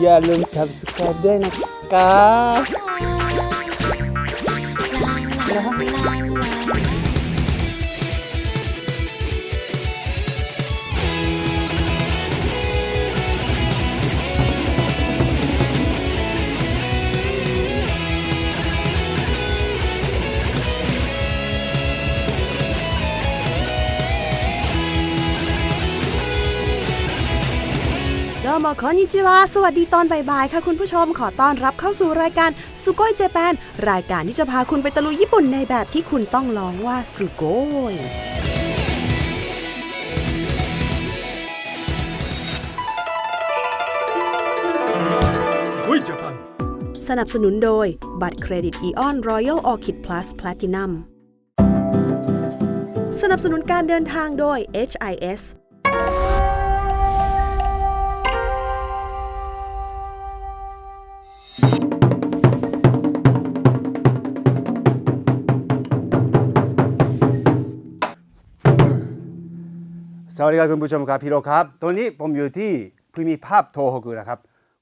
อย่าลืม subscribe ด้วยนะคะ どうもこんにちはสวัสดีตอนบ่ายๆค่ะคุณผู้ชมขอต้อนรับเข้าสู่รายการสุโกยเจแปนรายการที่จะพาคุณไปตะลุยญี่ปุ่นในแบบที่คุณต้องลองว่าสุโกย すごいジャパン สนับสนุนโดย บัตรเครดิตอีออน Royal Orchid Plus Platinum สนับสนุนการเดินทางโดย HIS สวัสดีครับคุณผู้ชมครับพี่โรครับ ตอนนี้ผมอยู่ที่ภูมิภาคโทโฮกุนะครับ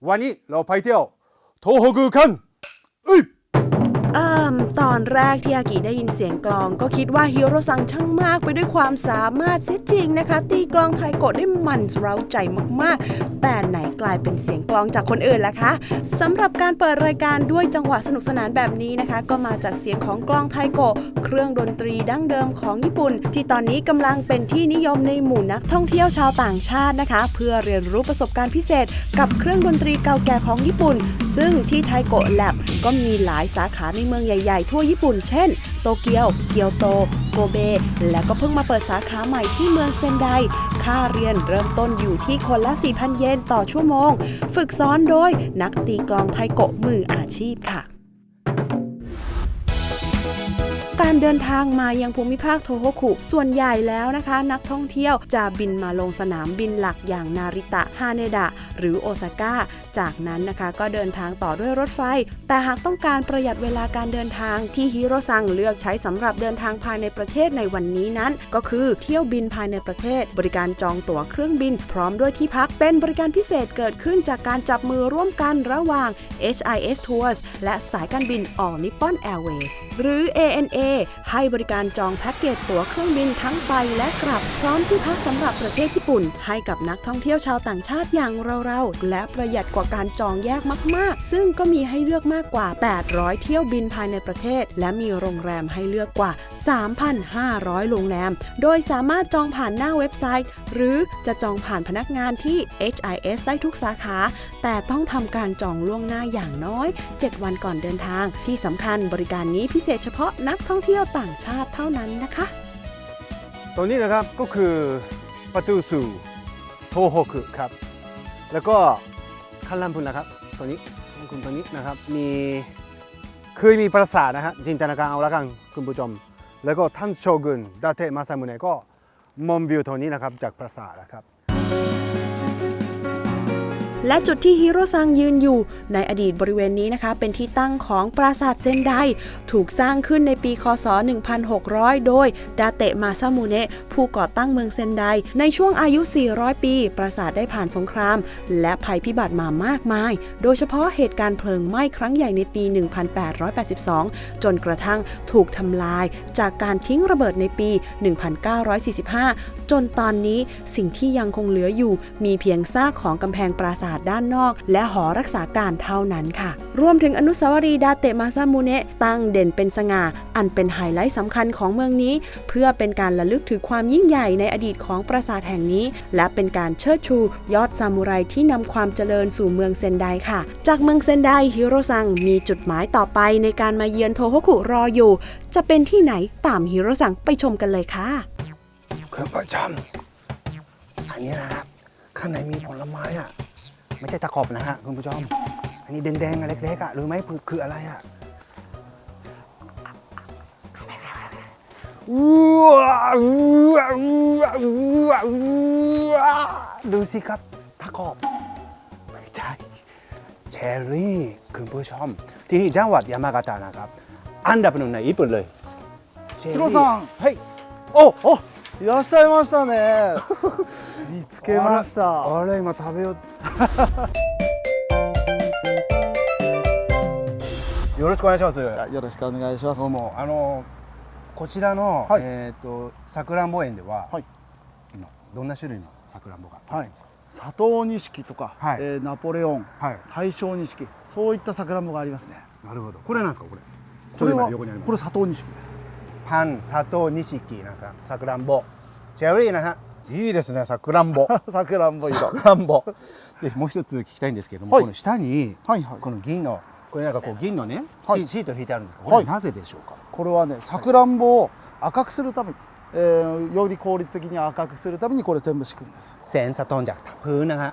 วันนี้เราไปเที่ยวโทโฮกุกัน อนแรกที่อากิได้ยินเสียงกลอง ก็คิดว่าฮิโรซังช่างมากไปด้วยความสามารถเสียจริงนะคะ ตีกลองไทยโกะได้มันเร้าใจมากๆ แต่ไหนกลายเป็นเสียงกลองจากคนอื่นล่ะคะสำหรับการเปิดรายการด้วยจังหวะสนุกสนานแบบนี้นะคะ ก็มาจากเสียงของกลองไทยโกะเครื่องดนตรีดั้งเดิมของญี่ปุ่น ที่ตอนนี้กำลังเป็นที่นิยมในหมู่นักท่องเที่ยวชาวต่างชาตินะคะ เพื่อเรียนรู้ประสบการณ์พิเศษ กับเครื่องดนตรีเก่าแก่ของญี่ปุ่น ซึ่งที่ไทโกะแลบก็มีหลายสาขาในเมืองใหญ่ ๆ ทั่วญี่ปุ่น เช่น โตเกียว เกียวโต โกเบ และก็เพิ่งมาเปิดสาขาใหม่ที่เมืองเซนได ค่าเรียนเริ่มต้นอยู่ที่คนละ 4,000 เยนต่อชั่วโมง ฝึกซ้อนโดยนักตีกลองไทโกะมืออาชีพค่ะการเดินทางมายังภูมิภาคโทโฮคุ ส่วนใหญ่แล้วนะคะ นักท่องเที่ยวจะบินมาลงสนามบินหลักอย่างนาริตะฮาเนดะ หรือโอซาก้า จากนั้นนะคะก็เดินทางต่อด้วยรถไฟ แต่หากต้องการประหยัดเวลาการเดินทางที่ฮิโรซังเลือกใช้สำหรับเดินทางภายในประเทศในวันนี้นั้น ก็คือเที่ยวบินภายในประเทศ บริการจองตั๋วเครื่องบิน พร้อมด้วยที่พักเป็นบริการพิเศษเกิดขึ้นจากการจับมือร่วมกันระหว่าง HIS Tours และสายการบิน All Nippon Airways หรือ ANA ให้บริการจองแพ็กเกจตั๋วเครื่องบินทั้งไปและกลับ พร้อมที่พักสำหรับประเทศญี่ปุ่น ให้กับนักท่องเที่ยวชาวต่างชาติอย่างเราๆ และประหยัดกว่าการจองแยกมาก ๆ ซึ่งก็มีให้เลือกมากกว่า 800 เที่ยวบินภายในประเทศ และมีโรงแรมให้เลือกกว่า 3,500 โรงแรม โดยสามารถจองผ่านหน้าเว็บไซต์ หรือจะจองผ่านพนักงานที่ HIS ได้ทุกสาขา แต่ต้องทำการจองล่วงหน้าอย่างน้อย 7 วันก่อนเดินทาง ที่สำคัญบริการนี้พิเศษเฉพาะนักท่องเที่ยวต่างชาติเท่านั้นนะคะตรงนี้นะครับก็คือประตูสู่โทโฮกุครับ แล้วก็ขันลัมพุนนะครับตัวนี้ขั้นคุณตัวนี้นะครับ มีเคยมีปราสาทนะฮะจินตนาการเอาละกันคุณผู้ชม แล้วก็ท่านโชกุนดาเตะมาซามุเนะก็มองวิวตัวนี้นะครับจากปราสาทนะครับ และจุดที่ฮิโรซังยืนอยู่ ในอดีตบริเวณนี้นะคะ เป็นที่ตั้งของปราสาทเซนได ถูกสร้างขึ้นในปีคศ 1600 โดยดาเตะมาซามุเนะผู้ก่อตั้งเมืองเซนได ในช่วงอายุ 400 ปี ปราสาทได้ผ่านสงคราม และภัยพิบัติมามากมาย โดยเฉพาะเหตุการณ์เพลิงไหม้ครั้งใหญ่ในปี 1882 จนกระทั่งถูกทำลายจากการทิ้งระเบิดในปี 1945 จนตอนนี้สิ่งที่ยังคงเหลืออยู่ มีเพียงซากของกำแพงปราสาทด้านนอก และหอรักษาการเท่านั้นค่ะ รวมถึงอนุสาวรีย์ดาเตะมาซามูเนะตั้งเด่นเป็นสง่า อันเป็นไฮไลท์สำคัญของเมืองนี้ เพื่อเป็นการระลึกถึงความยิ่งใหญ่ในอดีตของปราสาทแห่งนี้ และเป็นการเชิดชู ยอดซามูไรที่นำความเจริญสู่เมืองเซนไดค่ะ จากเมืองเซนไดฮิโรซังมีจุดหมายต่อไปในการมาเยือนโทโฮกุรออยู่ จะเป็นที่ไหนตามฮิโรซังไปชมกันเลยค่ะเคุณผู้ชมอันนี้นะครับ ข้างในมีผลไม้อะ ไม่ใช่ตะขบนะฮะคุณผู้ชม อันนี้แดงๆอะเล็กๆอะรู้ไหมคืออะไรอะดูสิครับตะขบไม่ใช่เชอรี่คุณผู้ชม ที่นี่จังหวัดยามากาตะนะครับ อันดับหนึ่งในญี่ปุ่นเลยเชอรี่เฮ้ยโอ้โอ้ いらっしゃいましたね。見つけました。あれ今食べよう。よろしくお願いします。よろしくお願いします。どうも。あのこちらの、はい。えっ、とさくらんぼ園では、はい。今どんな種類のさくらんぼがはい。佐藤錦とか、はい。えーナポレオンはい。大正錦そういったさくらんぼがありますね。なるほど。これなんですか？これ。これはちょっと今横に พันซาโตนิชิกินะครับซากุรันโบเชอรี่นะฮะいいですね、サクランボサクランボ色。さくらんぼ。で、もう一つ聞きたいんですけども、はい、この下に、はいはい、この銀の、これなんかこう銀のね、はい、シート引いてあるんですけど、これなぜでしょうか。これはね、サクランボを赤くするために、えー、より効率的に赤くするためにこれ全部敷くんです。センサトンจากพื้นนะฮะ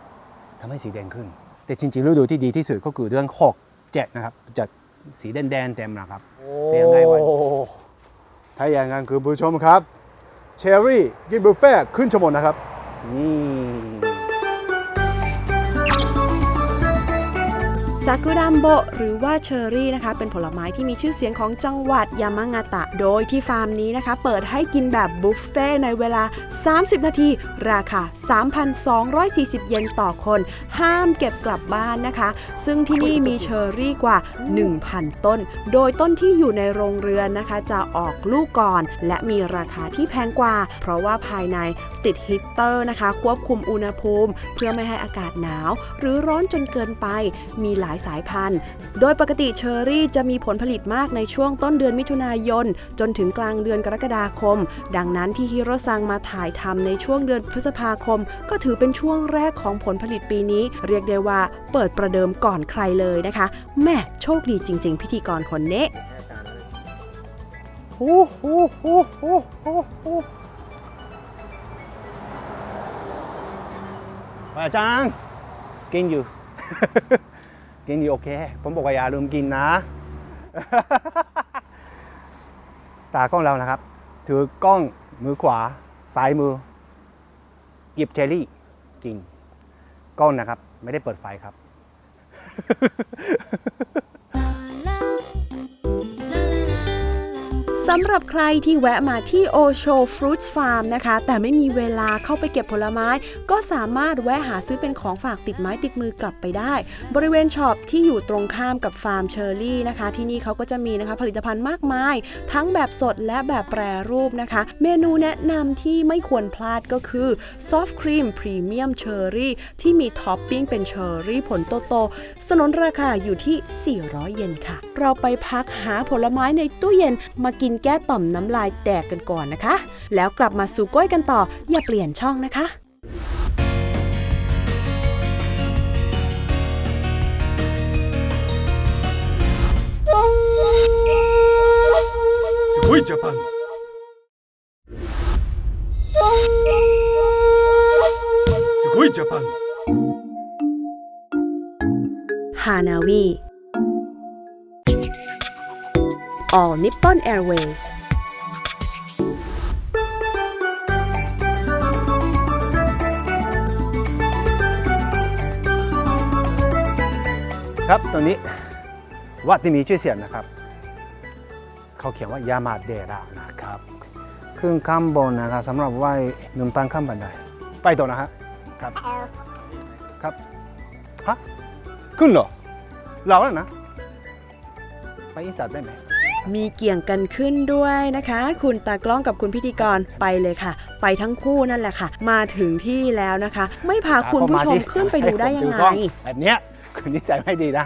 ทำให้สีแดงขึ้นแต่จริงๆฤดูที่ดีที่สุดก็คือเดือนหกเจ็นะครับจะสีแดงๆเต็มนะครับเต็มได้วัน ถ้าอย่างนั้นคือผู้ชมครับเชอรี่กินบุฟเฟ่ต์ขึ้นชมนนะครับ นี่ากุรัมโบหรือว่าเชอร์รี่นะคะ เป็นผลไม้ที่มีชื่อเสียงของจังหวัดยามางาตะ โดยที่ฟาร์มนี้นะคะ เปิดให้กินแบบบุฟเฟ่ต์ในเวลา 30 นาที ราคา 3,240 เยนต่อคน ห้ามเก็บกลับบ้านนะคะ ซึ่งที่นี่มีเชอร์รี่กว่า 1,000 ต้น โดยต้นที่อยู่ในโรงเรือนนะคะ จะออกลูกก่อน และมีราคาที่แพงกว่า เพราะว่าภายในติดฮีตเตอร์นะคะ ควบคุมอุณหภูมิ เพื่อไม่ให้อากาศหนาว หรือร้อนจนเกินไปมีหลายสายพันธุ์ โดยปกติเชอร์รี่จะมีผลผลิตมากในช่วงต้นเดือนมิถุนายน จนถึงกลางเดือนกรกฎาคม ดังนั้นที่ฮิโรซังมาถ่ายทำในช่วงเดือนพฤษภาคม ก็ถือเป็นช่วงแรกของผลผลิตปีนี้ เรียกได้ว่าเปิดประเดิมก่อนใครเลยนะคะ แม่โชคดีจริง ๆ พิธีกรคนนี้โอ้โหโอ้โหโอ้โหอาจารย์กินอยู่ กินดีโอเค ผมบอกว่าอย่าลืมกินนะ ตากล้องเรานะครับ ถือกล้องมือขวาซ้ายมือหยิบเชอรี่กินกล้องนะครับ ไม่ได้เปิดไฟครับ สำหรับใครที่แวะมาที่โอโชฟรุตฟาร์มนะคะ แต่ไม่มีเวลาเข้าไปเก็บผลไม้ ก็สามารถแวะหาซื้อเป็นของฝากติดไม้ติดมือกลับไปได้ บริเวณช็อปที่อยู่ตรงข้ามกับฟาร์มเชอร์รี่นะคะ ที่นี่เขาก็จะมีนะคะผลิตภัณฑ์มากมาย ทั้งแบบสดและแบบแปรรูปนะคะ เมนูแนะนำที่ไม่ควรพลาดก็คือซอฟต์ครีมพรีเมียมเชอร์รี่ที่มีท็อปปิ้งเป็นเชอร์รี่ผลโตๆสนนราคาอยู่ที่ 400 เยนค่ะ เราไปพักหาผลไม้ในตู้เย็นมากินแก้ต่อมน้ำลายแตกกันก่อนนะคะ แล้วกลับมาสู่ก้อยกันต่อ อย่าเปลี่ยนช่องนะคะ すごいジャパンすごいジャパン ฮานาวี All Nippon Airways ครับตรงนี้วัดที่มีชื่อเสียงนะครับ เขาเขียนว่ายามาเดระนะครับขึ้นข้างบนนะครับสำหรับไหว้หนึ่งปันข้ามบันไดไปต่อนะฮะครับครับฮะขึ้นเหรอเราแล้วนะ ไปอินสัตได้ไหม มีเกี่ยงกันขึ้นด้วยนะคะ คุณตากล้องกับคุณพิธีกรไปเลยค่ะ ไปทั้งคู่นั่นแหละค่ะ มาถึงที่แล้วนะคะ ไม่พาคุณผู้ชมขึ้นไปดูได้ยังไง แบบเนี้ยคุณนิสัยไม่ดีนะ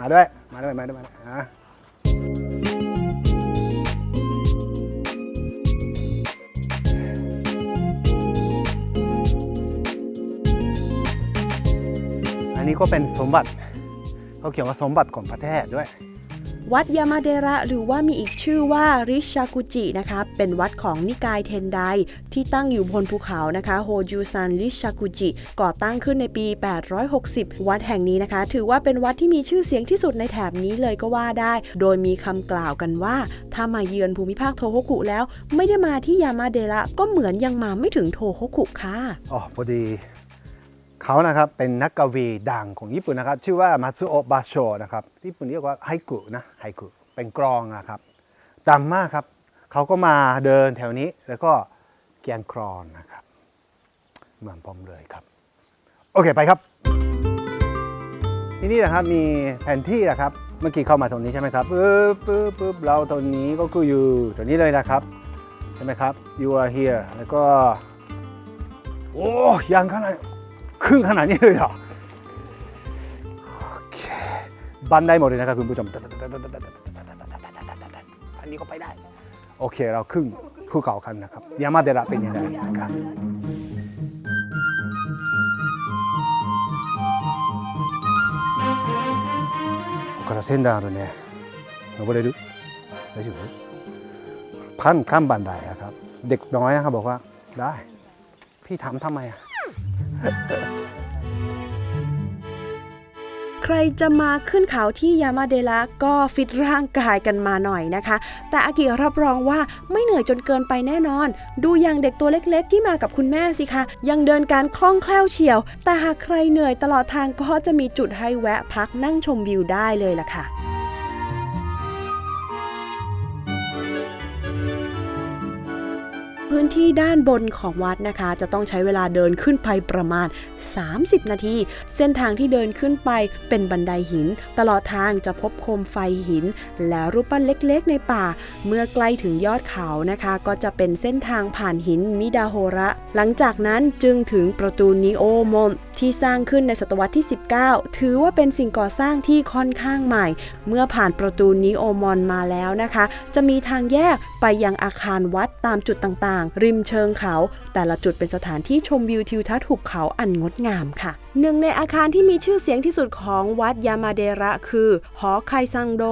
มาด้วย มาด้วย มาด้วยมาด้วยอะอันนี้ก็เป็นสมบัติเขาเขียนว่าสมบัติของประเทศด้วย วัดยามาเดระหรือว่ามีอีกชื่อว่าริชากุจินะคะเป็นวัดของนิกายเทนไดที่ตั้งอยู่บนภูเขานะคะโฮจูซันริชากุจิก่อตั้งขึ้นในปี 860 วัดแห่งนี้นะคะ ถือว่าเป็นวัดที่มีชื่อเสียงที่สุดในแถบนี้เลยก็ว่าได้ โดยมีคำกล่าวกันว่า ถ้ามาเยือนภูมิภาคโทโฮกุแล้ว ไม่ได้มาที่ยามาเดระก็เหมือนยังมาไม่ถึงโทโฮกุค่ะอ๋อพอดี เขานะครับเป็นนักกวีดังของญี่ปุ่นนะครับ ชื่อว่ามัตสึโอบาโชนะครับญี่ปุ่นเรียกว่าไฮกุนะไฮกุเป็นกรองนะครับดังมากครับเขาก็มาเดินแถวนี้แล้วก็แกงครอนนะครับ เหมือนผมเลยครับ โอเคไปครับ ที่นี่นะครับมีแผนที่นะครับเมื่อกี้เข้ามาตรงนี้ใช่ไหมครับปึ๊บปึ๊บปึ๊บเราตรงนี้ก็คืออยู่ตรงนี้เลยนะครับใช่ไหมครับ you are here แล้วก็โอ้ยังขนาด ครึ่งขนาดนี้เลยเหรอโอเคบันไดหมดเลยนะครับคุณผู้ชมอันนี้ก็ไปได้ โอเค เราครึ่งภูเขาคันนะครับยามาเดระเป็นยังไงนะครับ ここから線段あるね登れる大丈夫พันข้ามบันไดอะครับ เด็กน้อยนะครับบอกว่าได้ พี่ถามทำไมอะ ใครจะมาขึ้นเขาที่ยามาเดละก็ฟิตร่างกายกันมาหน่อยนะคะ แต่อากิรับรองว่าไม่เหนื่อยจนเกินไปแน่นอน ดูอย่างเด็กตัวเล็กๆ ที่มากับคุณแม่สิคะ ยังเดินการคล่องแคล่วเฉียว แต่หากใครเหนื่อยตลอดทางก็จะมีจุดให้แวะพักนั่งชมวิวได้เลยล่ะค่ะ พื้นที่ด้านบนของวัดนะคะ จะต้องใช้เวลาเดินขึ้นไปประมาณ 30 นาที เส้นทางที่เดินขึ้นไปเป็นบันไดหิน ตลอดทางจะพบโคมไฟหิน และรูปปั้นเล็กๆ ในป่า เมื่อใกล้ถึงยอดเขานะคะ ก็จะเป็นเส้นทางผ่านหินมิดาโฮระ หลังจากนั้นจึงถึงประตูนิโอมอน ที่สร้างขึ้นในศตวรรษที่ 19 ถือว่าเป็นสิ่งก่อสร้างที่ค่อนข้างใหม่ เมื่อผ่านประตูนิโอมอนมาแล้วนะคะ จะมีทางแยกไปยังอาคารวัดตามจุดต่างๆ ริมเชิงเขา แต่ละจุดเป็นสถานที่ชมวิวทิวทัศน์หุบเขาอันงดงามค่ะ หนึ่งในอาคารที่มีชื่อเสียงที่สุดของวัดยามาเดระคือ หอไคซังโด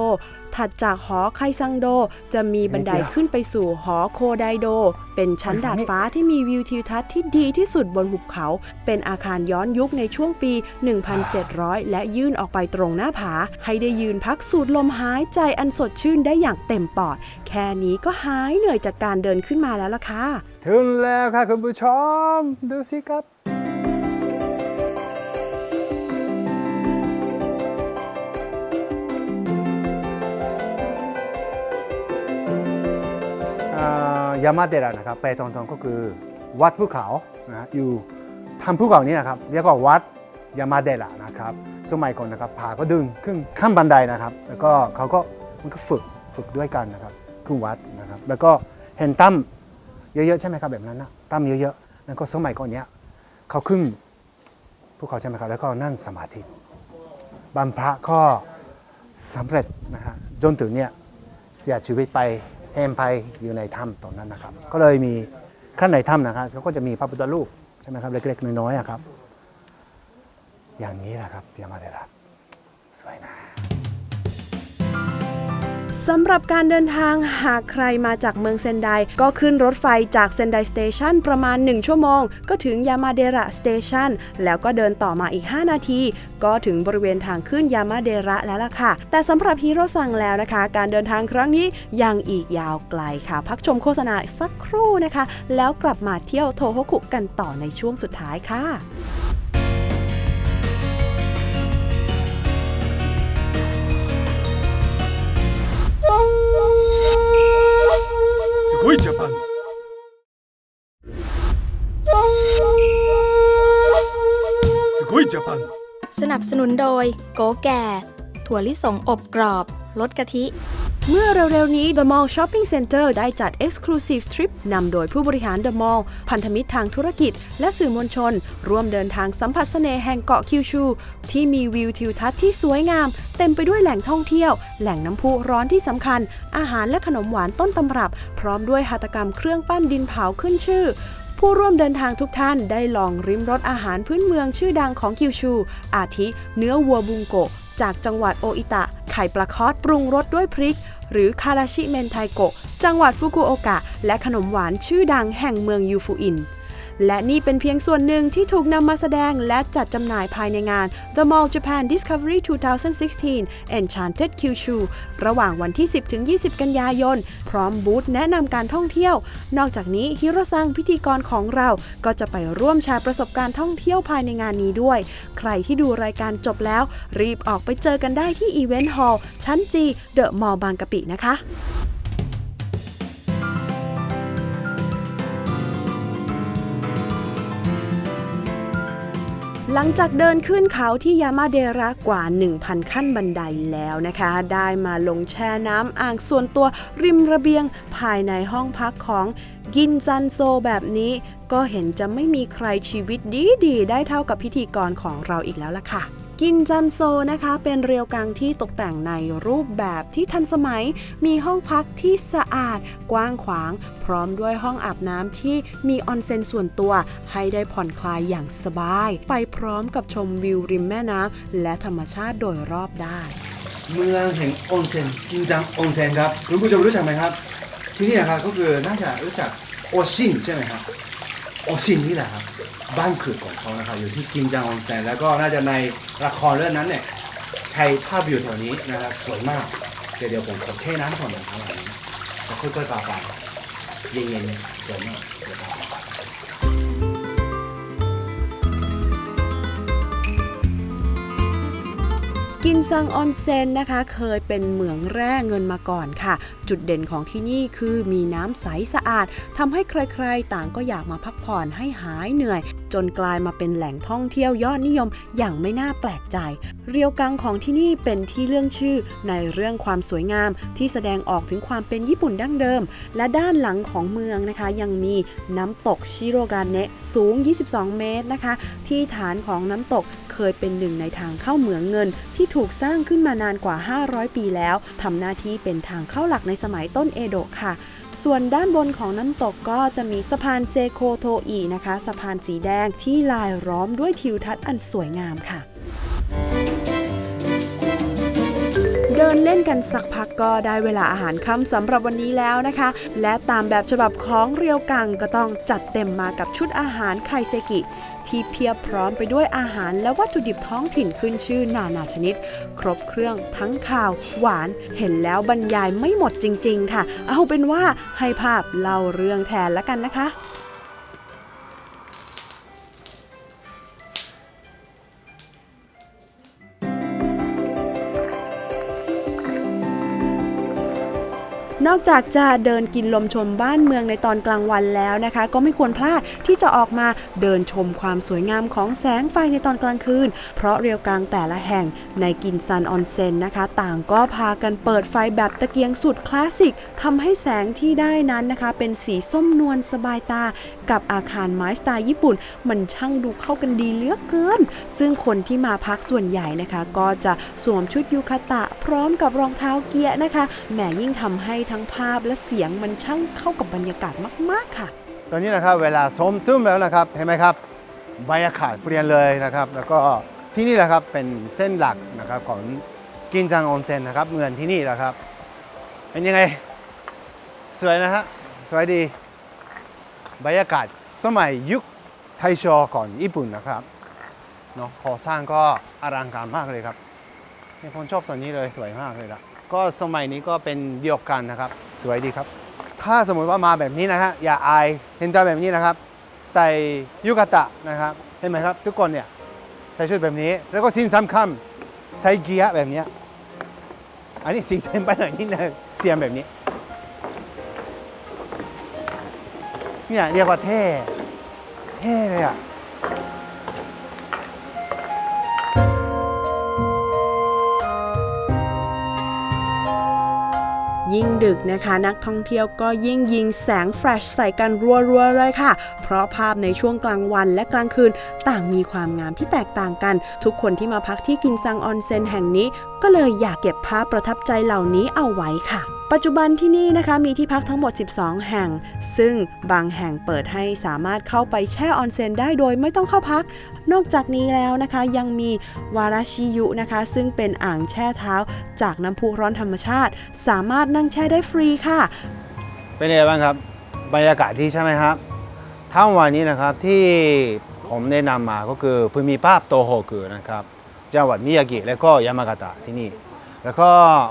ถัดจากหอไคซังโดจะมีบันไดขึ้นไปสู่หอโคไดโด เป็นชั้นดาดฟ้าที่มีวิวทิวทัศน์ที่ดีที่สุดบนหุบเขา เป็นอาคารย้อนยุคในช่วงปี 1700 และยื่นออกไปตรงหน้าผา ให้ได้ยืนพักสูดลมหายใจอันสดชื่นได้อย่างเต็มปอด แค่นี้ก็หายเหนื่อยจากการเดินขึ้นมาแล้วล่ะค่ะ ถึงแล้วค่ะคุณผู้ชม ดูสิครับ ยามาเดระนะครับแปลตรงๆก็คือวัดภูเขานะอยู่ทำภูเขานี้นะครับเรียกว่าวัดยามาเดระนะครับ สมัยก่อนนะครับผาก็ดึงขึ้นข้ามบันไดนะครับ แล้วก็เขาก็มันก็ฝึกฝึกด้วยกันนะครับขึ้นวัดนะครับ แล้วก็เห็นตั้มเยอะๆใช่ไหมครับแบบนั้นนะตั้มเยอะๆแล้วก็สมัยก่อนเนี้ยเขาขึ้นภูเขาใช่ไหมครับแล้วก็นั่งสมาธิบรรพระก็สำเร็จนะฮะจนถึงเนี่ยเสียชีวิตไป แห้งไปอยู่ในถ้ำตรงนั้นนะครับ ก็เลยมีข้างในถ้ำนะครับเขาก็จะมีพระพุทธรูปใช่ไหมครับเล็กๆน้อยๆอะครับ อย่างนี้แหละครับเตียมาเดรัสวยนะ สำหรับการเดินทางหากใครมาจากเมืองเซนได ก็ขึ้นรถไฟจากเซนไดสเตชันประมาณ 1 ชั่วโมง ก็ถึงยามาเดระสเตชันแล้วก็เดินต่อมาอีก 5 นาที ก็ถึงบริเวณทางขึ้นยามาเดระแล้วล่ะค่ะ แต่สำหรับฮีโร่สั่งแล้วนะคะ การเดินทางครั้งนี้ยังอีกยาวไกลค่ะ พักชมโฆษณาสักครู่นะคะ แล้วกลับมาเที่ยวโทโฮคุกันต่อในช่วงสุดท้ายค่ะ すごいジャパンすごいジャパン สนับสนุนโดยโกแก่ ถั่วลิสงอบกรอบ ลดกะทิ เมื่อเร็วๆนี้ The Mall Shopping Center ได้จัด Exclusive Trip นำโดยผู้บริหาร The Mall พันธมิตรทางธุรกิจ และสื่อมวลชน ร่วมเดินทางสัมผัสเสน่ห์แห่งเกาะคิวชู ที่มีวิวทิวทัศน์ที่สวยงาม เต็มไปด้วยแหล่งท่องเที่ยว แหล่งน้ำพุร้อนที่สำคัญ อาหารและขนมหวานต้นตำรับ พร้อมด้วยหัตถกรรมเครื่องปั้นดินเผาขึ้นชื่อผู้ร่วมเดินทางทุกท่านได้ลองริมรสอาหารพื้นเมืองชื่อดังของคิวชู อาทิเนื้อวัวบุงโกะ จากจังหวัดโออิตะ ไข่ปลาคอสปรุงรสด้วยพริก หรือคาราชิเมนไทโกะ จังหวัดฟุกุโอกะ และขนมหวานชื่อดังแห่งเมืองยูฟูอิน และนี่เป็นเพียงส่วนหนึ่งที่ถูกนำมาแสดงและจัดจำหน่ายภายในงาน The Mall Japan Discovery 2016 Enchanted Kyushu ระหว่างวันที่ 10 ถึง 20 กันยายน พร้อมบูธแนะนำการท่องเที่ยว นอกจากนี้ฮิโรซังพิธีกรของเราก็จะไปร่วมแชร์ประสบการณ์ท่องเที่ยวภายในงานนี้ด้วย ใครที่ดูรายการจบแล้ว รีบออกไปเจอกันได้ที่อีเวนต์ฮอลล์ชั้นจีเดอะมอลล์บางกะปินะคะ หลังจากเดินขึ้นเขาที่ยามาเดระกว่า 1,000 ขั้นบันไดแล้วนะคะ ได้มาลงแช่น้ำอ่างส่วนตัวริมระเบียงภายในห้องพักของกินซันโซแบบนี้ ก็เห็นจะไม่มีใครชีวิตดีดีๆได้เท่ากับพิธีกรของเราอีกแล้วล่ะค่ะ กินจันโซนะคะ เป็นเรียวกังที่ตกแต่งในรูปแบบที่ทันสมัย มีห้องพักที่สะอาด กว้างขวาง พร้อมด้วยห้องอาบน้ำที่มีออนเซ็นส่วนตัว ให้ได้ผ่อนคลายอย่างสบาย ไปพร้อมกับชมวิวริมแม่น้ำและธรรมชาติโดยรอบได้ เมืองแห่งออนเซ็นกินจังออนเซ็นครับคุณผู้ชมรู้จักไหมครับ ที่นี่นะครับก็คือน่าจะรู้จักโอชินใช่ไหมครับโอชินนี่แหละครับ บ้านเกิดของเขานะครับอยู่ที่กิมจังออนเซนแล้วก็น่าจะในละครเรื่องนั้นเนี่ยใช้ภาพอยู่แถวนี้นะครับสวยมากเดี๋ยวเดี๋ยวผมขอเช่น้ำก่อนนะครับอันนี้แล้วค่อยๆปาไปเย็นๆเนี่ยสวยมากเดี๋ยว กินซังออนเซ็นนะคะ เคยเป็นเหมืองแร่เงินมาก่อนค่ะ จุดเด่นของที่นี่คือมีน้ำใสสะอาดทำให้ใครๆ ต่างก็อยากมาพักผ่อนให้หายเหนื่อย จนกลายมาเป็นแหล่งท่องเที่ยวยอดนิยมอย่างไม่น่าแปลกใจ เรียวกังของที่นี่เป็นที่เรื่องชื่อในเรื่องความสวยงามที่แสดงออกถึงความเป็นญี่ปุ่นดั้งเดิม และด้านหลังของเมืองนะคะ ยังมีน้ำตกชิโรกาเนะสูง 22 เมตรนะคะ ที่ฐานของน้ำตก เคยเป็นหนึ่งในทางเข้าเหมืองเงิน ที่ถูกสร้างขึ้นมานานกว่า 500 ปีแล้วทำหน้าที่เป็นทางเข้าหลักในสมัยต้นเอโดะค่ะส่วนด้านบนของน้ำตกก็จะมีสะพานเซโคโทอินะคะ สะพานสีแดงที่ลายล้อมด้วยทิวทัศน์อันสวยงามค่ะ เดินเล่นกันสักพักก็ได้เวลาอาหารค่ำสำหรับวันนี้แล้วนะคะ และตามแบบฉบับของเรียวกังก็ต้องจัดเต็มมากับชุดอาหารไคเซกิ ที่เพียบพร้อมไปด้วยอาหารและวัตถุดิบท้องถิ่นขึ้นชื่อนานาชนิด ครบเครื่องทั้งข่าว หวานเห็นแล้วบรรยายไม่หมดจริง ๆ ค่ะ เอาเป็นว่าให้ภาพเล่าเรื่องแทนแล้วกันนะคะ นอกจากจะเดินกินลมชมบ้านเมืองในตอนกลางวันแล้วนะคะ ก็ไม่ควรพลาดที่จะออกมาเดินชมความสวยงามของแสงไฟในตอนกลางคืน เพราะเรียวกลางแต่ละแห่งในกินซันออนเซ็นนะคะ ต่างก็พากันเปิดไฟแบบตะเกียงสุดคลาสสิกทำให้แสงที่ได้นั้นนะคะ เป็นสีส้มนวลสบายตา กับอาคารไม้สไตล์ญี่ปุ่น มันช่างดูเข้ากันดีเหลือกเกิน ซึ่งคนที่มาพักส่วนใหญ่นะคะ ก็จะสวมชุดยูคาตะพร้อมกับรองเท้าเกียร์นะคะแหมยิ่งทำให้ทั้งภาพและเสียงมันช่างเข้ากับบรรยากาศมาก ๆ ค่ะ ตอนนี้นะครับเวลาส้มตุ้มแล้วนะครับเห็นไหมครับบรรยากาศเปลี่ยนเลยนะครับ แล้วก็ที่นี่แหละครับเป็นเส้นหลักนะครับของกินจังออนเซ็นนะครับเมืองที่นี่แหละครับ เป็นยังไง สวยนะฮะสวยดีบรรยากาศสมัยยุคไทโชก่อนญี่ปุ่นนะครับเนาะก่อสร้างก็อลังการมากเลยครับเนี่ยผมชอบตัวนี้เลยสวยมากเลยละ ก็สมัยนี้ก็เป็นเดียวกันนะครับ สวยดีครับ ถ้าสมมติว่ามาแบบนี้นะฮะอย่าอายเห็นใจแบบนี้นะครับสไตล์ยุกาตะนะครับเห็นไหมครับ ทุกคนเนี่ยใส่ชุดแบบนี้ แล้วก็สินสำคัญใส่เกียร์แบบนี้อันนี้สีเต็มไปหน่อยนิดนึงเสียมแบบนี้เนี่ยเรียกว่าเท่ เท่เลยอะ ยิ่งดึกนะคะ นักท่องเที่ยวก็ยิ่งยิงแสงแฟลชใส่กันรัวๆเลยค่ะ เพราะภาพในช่วงกลางวันและกลางคืนต่างมีความงามที่แตกต่างกัน ทุกคนที่มาพักที่กินซังออนเซ็นแห่งนี้ ก็เลยอยากเก็บภาพประทับใจเหล่านี้เอาไว้ค่ะ ปัจจุบันที่นี่นะคะมีที่พักทั้งหมด 12 แห่ง ซึ่งบางแห่งเปิดให้สามารถเข้าไปแช่ออนเซ็นได้โดยไม่ต้องเข้าพัก นอกจากนี้แล้วนะคะยังมีวาราชิยุนะคะ ซึ่งเป็นอ่างแช่เท้าจากน้ำพุร้อนธรรมชาติ สามารถนั่งแช่ได้ฟรีค่ะ เป็นไงบ้างครับ บรรยากาศที่ใช่ไหมครับทั้งวันนี้นะครับที่ผมแนะนำมาก็คือภูมิภาพโตโฮกุนะครับจังหวัดมิยากิและก็ยามากาตะที่นี่ แล้วก็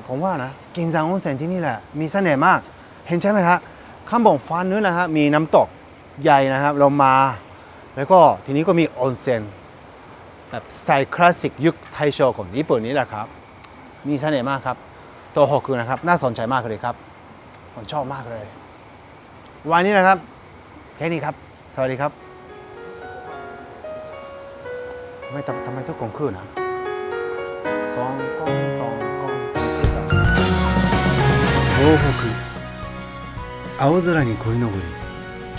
ผมว่านะกินจังออนเซ็นที่นี่แหละ มีเสน่ห์มาก เห็นใช่ไหมครับข้างบนฟ้านู้นนะครับมีน้ำตกใหญ่นะครับลงมา แล้วก็ทีนี้ก็มีออนเซ็นแบบสไตล์คลาสสิกยุคไทโชของญี่ปุ่นนี่แหละครับ มีเสน่ห์มากครับโตโฮกุนะครับ น่าสนใจมากเลยครับ ผมชอบมากเลย วันนี้นะครับแค่นี้ครับ สวัสดีครับทำไมทำทำไมต้องกองคืนนะสอง 東北青空に鯉のぼり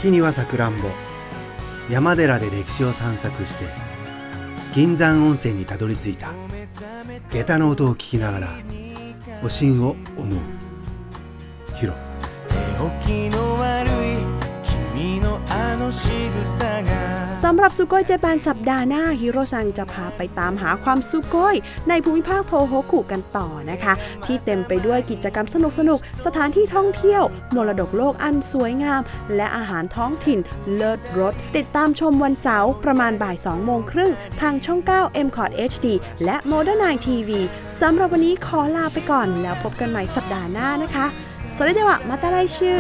木にはさくらんぼ山寺で歴史を散策して銀山温泉にたどり着いた。下駄の音を聞きながらおしんを思う。 สำหรับซูโก้เจแปนสัปดาห์หน้าฮิโรซังจะพาไปตามหาความซูโกยในภูมิภาคโทโฮคุกันต่อนะคะ ที่เต็มไปด้วยกิจกรรมสนุกสนุกสถานที่ท่องเที่ยว มรดกโลกอันสวยงาม และอาหารท้องถิ่นเลิศรส ติดตามชมวันเสาร์ประมาณบ่าย2โมงครึ่งทางช่อง 9 m c o t HD และ Modern 9 TV สำหรับวันนี้ขอลาไปก่อนแล้วพบกันใหม่สัปดาห์หน้านะคะสวัสดีค่ะมาตาไลชื่อ